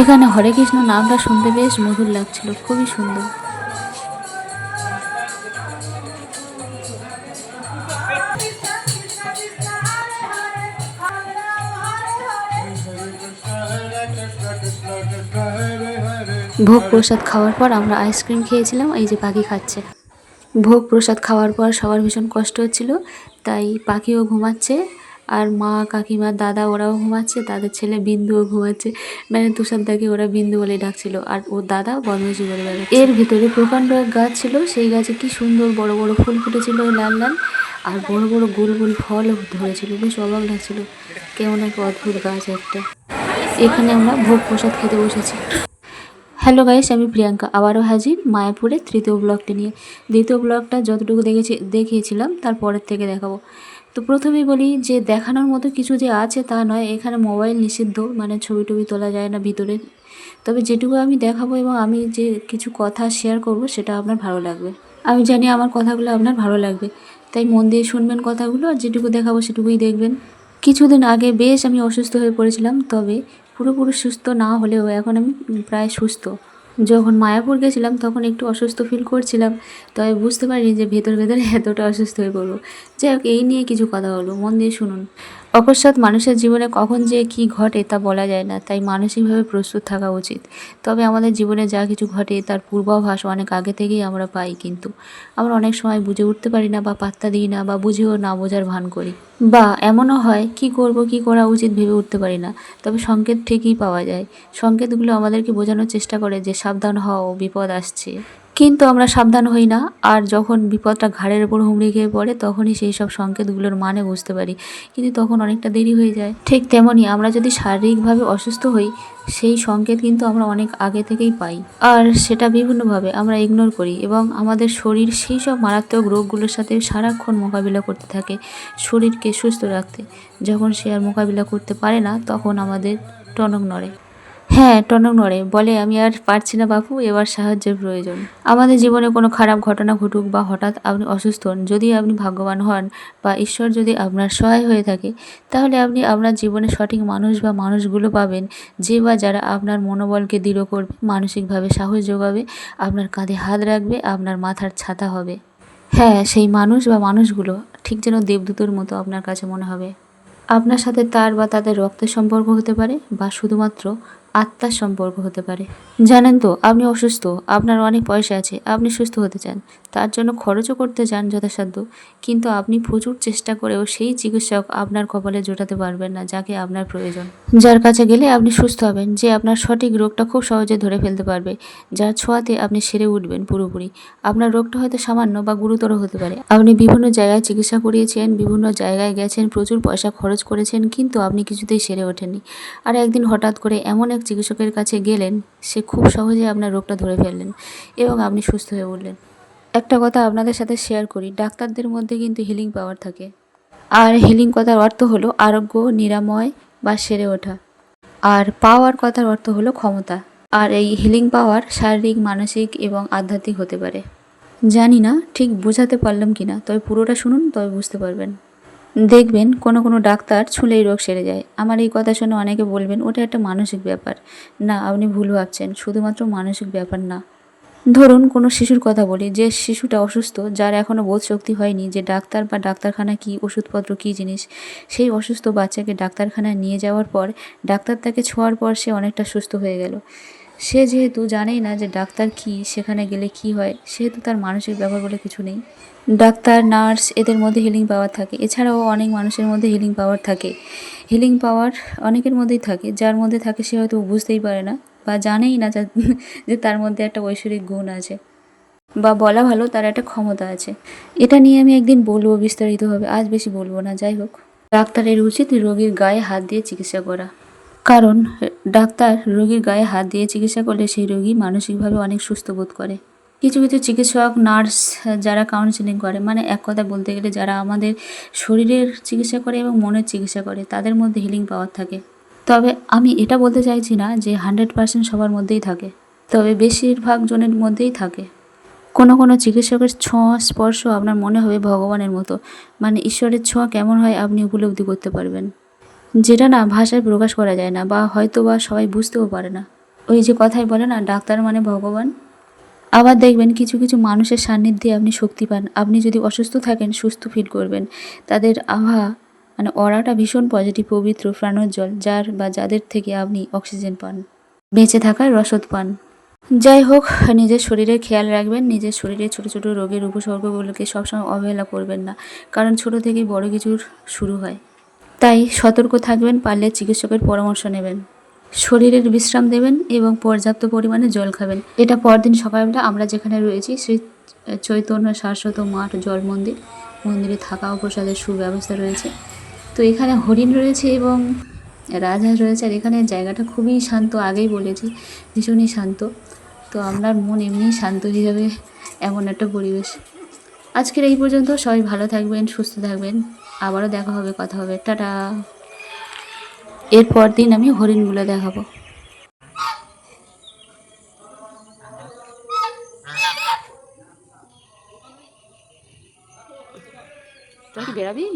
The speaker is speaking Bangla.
এখানে হরে কৃষ্ণ নামটা শুনতে বেশ মধুর লাগছিল, খুবই সুন্দর। ভোগ প্রসাদ খাওয়ার পর আমরা আইসক্রিম খেয়েছিলাম, এই যে পাখি খাচ্ছে। ভোগ প্রসাদ খাওয়ার পর সবার ভীষণ কষ্ট হচ্ছিল, তাই পাখিও ঘুমাচ্ছে আর মা, কাকিমা, দাদা ওরাও ঘুমাচ্ছে, তাদের ছেলে বিন্দুও ঘুমাচ্ছে। মানে তুষারদাকে ওরা বিন্দু বলে ডাকছিল আর ওর দাদা বদমাইশি বলে বেড়াচ্ছে এর ভিতরে প্রকাণ্ড এক গাছ ছিল, সেই গাছে কি সুন্দর বড় বড় ফুল ফুটেছিল, লাল লাল, আর বড় বড় গোল গোল ফল ধরেছিল, বেশ অবাক লাগছিল। কেমন এক অদ্ভুত গাছ একটা। এখানে আমরা ভোগ প্রসাদ খেতে বসেছি। হ্যালো গাইস, আমি প্রিয়াঙ্কা। আবারও হাজির মায়াপুরের তৃতীয় ব্লগটি নিয়ে। দ্বিতীয় ব্লগটা যতটুকু দেখেছি দেখিয়েছিলাম, তারপরের থেকে দেখাবো। তো প্রথমেই বলি যে দেখানোর মতো কিছু যে আছে তা নয়, এখানে মোবাইল নিষিদ্ধ মানে ছবি টবি তোলা যায় না ভিতরে। তবে যেটুকু আমি দেখাবো এবং আমি যে কিছু কথা শেয়ার করব, সেটা আপনার ভালো লাগবে। আমি জানি আমার কথাগুলো আপনার ভালো লাগবে, তাই মন দিয়ে শুনবেন কথাগুলো, আর যেটুকু দেখাবো সেটুকুই দেখবেন। কিছুদিন আগে বেশ আমি অসুস্থ হয়ে পড়েছিলাম, তবে পুরোপুরি সুস্থ না হলেও এখন আমি প্রায় সুস্থ। যখন মায়াপুর গেছিলাম, তখন একটু অসুস্থ ফিল করছিলাম। তবে বুঝতে পারিনি যে ভেতর ভেতরে এতটা অসুস্থ হয়ে পড়ব। যাই হোক, এই নিয়ে কিছু কথা হলো। মন দিয়ে শুনুন। অকস্মাৎ মানুষের জীবনে কখন যে কি ঘটে তা বলা যায় না, তাই মানসিকভাবে প্রস্তুত থাকা উচিত। তবে আমাদের জীবনে যা কিছু ঘটে তার পূর্বাভাস অনেক আগে থেকেই আমরা পাই কিন্তু। আমরা অনেক সময় বুঝে উঠতে পারি না বা পাত্তা দিই না বা বুঝেও না বোঝার ভান করি। বা এমনও হয়, কি করব, কি করা উচিত ভেবে উঠতে পারি না। তবে সংকেত ঠিকই পাওয়া যায়। সংকেতগুলো আমাদেরকে বোঝানোর চেষ্টা করে যে সাবধান হও, বিপদ আসছে। কিন্তু আমরা সাবধান হই না। আর যখন বিপদটা ঘাড়ের ওপর হুমড়ি খেয়ে পড়ে, তখনই সেই সব সংকেতগুলোর মানে বুঝতে পারি। কিন্তু তখন অনেকটা দেরি হয়ে যায়। ঠিক তেমনই আমরা যদি শারীরিকভাবে অসুস্থ হই, সেই সংকেত কিন্তু আমরা অনেক আগে থেকেই পাই। আর সেটা বিভিন্নভাবে আমরা ইগনোর করি এবং আমাদের শরীর সেই সব মারাত্মক রোগগুলোর সাথে সারাক্ষণ মোকাবিলা করতে থাকে শরীরকে সুস্থ রাখতে। যখন সে আর মোকাবিলা করতে পারে না, তখন আমাদের টনক নড়ে। হ্যাঁ টনক নড়ে। বলে, আমি আর পারছি না বাপু, এবার সাহায্যের প্রয়োজন। আমাদের জীবনে কোনো খারাপ ঘটনা ঘটুক বা হঠাৎ আপনি অসুস্থ হন, যদি আপনি ভাগ্যবান হন বা ঈশ্বর যদি আপনার সহায় হয়ে থাকে, তাহলে আপনি আপনার জীবনে সঠিক মানুষ বা মানুষগুলো পাবেন, যে বা যারা আপনার মনোবলকে দৃঢ় করবে, মানসিকভাবে সাহস যোগাবে, আপনার কাঁধে হাত রাখবে, আপনার মাথার ছাতা হবে। হ্যাঁ সেই মানুষ বা মানুষগুলো ঠিক যেন দেবদূতের মতো আপনার কাছে মনে হবে। আপনার সাথে তার বা তাদের রক্তের সম্পর্ক হতে পারে বা শুধুমাত্র আত্মার সম্পর্ক হতে পারে। জানেন তো, আপনি অসুস্থ, আপনার অনেক পয়সা আছে, আপনি সুস্থ হতে চান। তার জন্য খরচও করতে চান যথাসাধ্য, কিন্তু আপনি প্রচুর চেষ্টা করেও সেই চিকিৎসক আপনার কপালে জোটাতে পারবেন না, যাকে আপনার প্রয়োজন। যার কাছে গেলে আপনি সুস্থ হবেন, যে আপনার সঠিক রোগটা খুব সহজে ধরে ফেলতে পারবে, যার ছোঁয়াতে আপনি সেরে উঠবেন পুরোপুরি। আপনার রোগটা হয়তো সামান্য বা গুরুতর হতে পারে। আপনি বিভিন্ন জায়গায় চিকিৎসা করিয়েছেন, বিভিন্ন জায়গায় গেছেন, প্রচুর পয়সা খরচ করেছেন, কিন্তু আপনি কিছুতেই সেরে ওঠেননি। আর একদিন হঠাৎ করে এমন এক চিকিৎসকের কাছে গেলেন, সে খুব সহজে আপনার রোগটা ধরে ফেললেন এবং আপনি সুস্থ হয়ে উঠলেন। একটা কথা আপনাদের সাথে শেয়ার করি, ডাক্তারদের মধ্যে কিন্তু হিলিং পাওয়ার থাকে। আর হিলিং কথার অর্থ হলো আরোগ্য, নিরাময় বা সেরে ওঠা। আর পাওয়ার কথার অর্থ হলো ক্ষমতা। আর এই হিলিং পাওয়ার শারীরিক, মানসিক এবং আধ্যাত্মিক হতে পারে। জানি না ঠিক বোঝাতে পারলাম কি না তবে পুরোটা শুনুন, তবে বুঝতে পারবেন। দেখবেন কোনো কোনো ডাক্তার ছুলেই রোগ সেরে যায়। আমার এই কথা শুনে অনেকে বলবেন, ওটা একটা মানসিক ব্যাপার। না, আপনি ভুল ভাবছেন, শুধুমাত্র মানসিক ব্যাপার না। ধরুন কোনো শিশুর কথা বলি, যে শিশুটা অসুস্থ, যার এখনও বোধ শক্তি হয়নি, যে ডাক্তার বা ডাক্তারখানা কী, ওষুধপত্র কী জিনিস, সেই অসুস্থ বাচ্চাকে ডাক্তারখানায় নিয়ে যাওয়ার পর, ডাক্তার তাকে ছোঁয়ার পর সে অনেকটা সুস্থ হয়ে গেল। সে যেহেতু জানেই না যে ডাক্তার কি, সেখানে গেলে কি হয়, সেহেতু তার মানসিক ব্যাপার বলে কিছু নেই। ডাক্তার, নার্স এদের মধ্যে হিলিং পাওয়ার থাকে। এছাড়াও অনেক মানুষের মধ্যে হিলিং পাওয়ার থাকে। হিলিং পাওয়ার অনেকের মধ্যেই থাকে। যার মধ্যে থাকে সে হয়তো বুঝতেই পারে না বা জানেই না যে তার মধ্যে একটা ঐশ্বরিক গুণ আছে বা বলা ভালো তার একটা ক্ষমতা আছে। এটা নিয়ে আমি একদিন বলব বিস্তারিতভাবে, আজ বেশি বলব না, যাই হোক। ডাক্তারের উচিত রোগীর গায়ে হাত দিয়ে চিকিৎসা করা। কারণ ডাক্তার রোগীর গায়ে হাত দিয়ে চিকিৎসা করলে সেই রোগী মানসিকভাবে অনেক সুস্থ বোধ করে। কিছু কিছু চিকিৎসক, নার্স যারা কাউন্সিলিং করে মানে এক কথা বলতে গেলে যারা আমাদের শরীরের চিকিৎসা করে এবং মনের চিকিৎসা করে, তাদের মধ্যে হিলিং পাওয়ার থাকে। তবে আমি এটা বলতে চাইছি না যে হান্ড্রেড পার্সেন্ট সবার মধ্যেই থাকে, তবে বেশিরভাগ জনের মধ্যেই থাকে। কোনো কোনো চিকিৎসকের ছোঁয়া, স্পর্শ আপনার মনে হবে ভগবানের মতো মানে ঈশ্বরের ছোঁয়া কেমন হয় আপনি উপলব্ধি করতে পারবেন। যেটা না ভাষায় প্রকাশ করা যায় না বা হয়তো বা সবাই বুঝতেও পারে না। ওই যে কথাই বলে না, ডাক্তার মানে ভগবান। আবার দেখবেন কিছু কিছু মানুষের সান্নিধ্যে আপনি শক্তি পান। আপনি যদি অসুস্থ থাকেন, সুস্থ ফিল করবেন। তাদের আভা মানে অরাটা ভীষণ পজিটিভ পবিত্র, প্রাণোজ্জ্বল, যার বা যাদের থেকে আপনি অক্সিজেন পান। বেঁচে থাকার রসদ পান। যাই হোক, নিজের শরীরের খেয়াল রাখবেন। নিজের শরীরে ছোটো ছোটো রোগের উপসর্গগুলোকে সবসময় অবহেলা করবেন না। কারণ ছোট থেকেই বড় কিছুর শুরু হয়। তাই সতর্ক থাকবেন, পারলে চিকিৎসকের পরামর্শ নেবেন। শরীরের বিশ্রাম দেবেন এবং পর্যাপ্ত পরিমাণে জল খাবেন। এটা পরদিন সকালবেলা আমরা যেখানে রয়েছি, শ্রী চৈতন্য শাশ্বত মাঠ, জল মন্দির। মন্দিরে থাকা ও প্রসাদের সুব্যবস্থা রয়েছে। তো এখানে হরিণ রয়েছে এবং রাজহাঁস রয়েছে। আর এখানে জায়গাটা খুবই শান্ত, আগেই বলেছি, ভীষণই শান্ত। তো আপনার মন এমনিই শান্ত হয়ে যাবে এমন একটা পরিবেশ। আজকের এই পর্যন্ত সবাই ভালো থাকবেন, সুস্থ থাকবেন। আবারও দেখা হবে কথা হবে। টাটা। এরপর দিন আমি হরিণগুলো দেখাবো। বেড়াবি কি বেরাবি?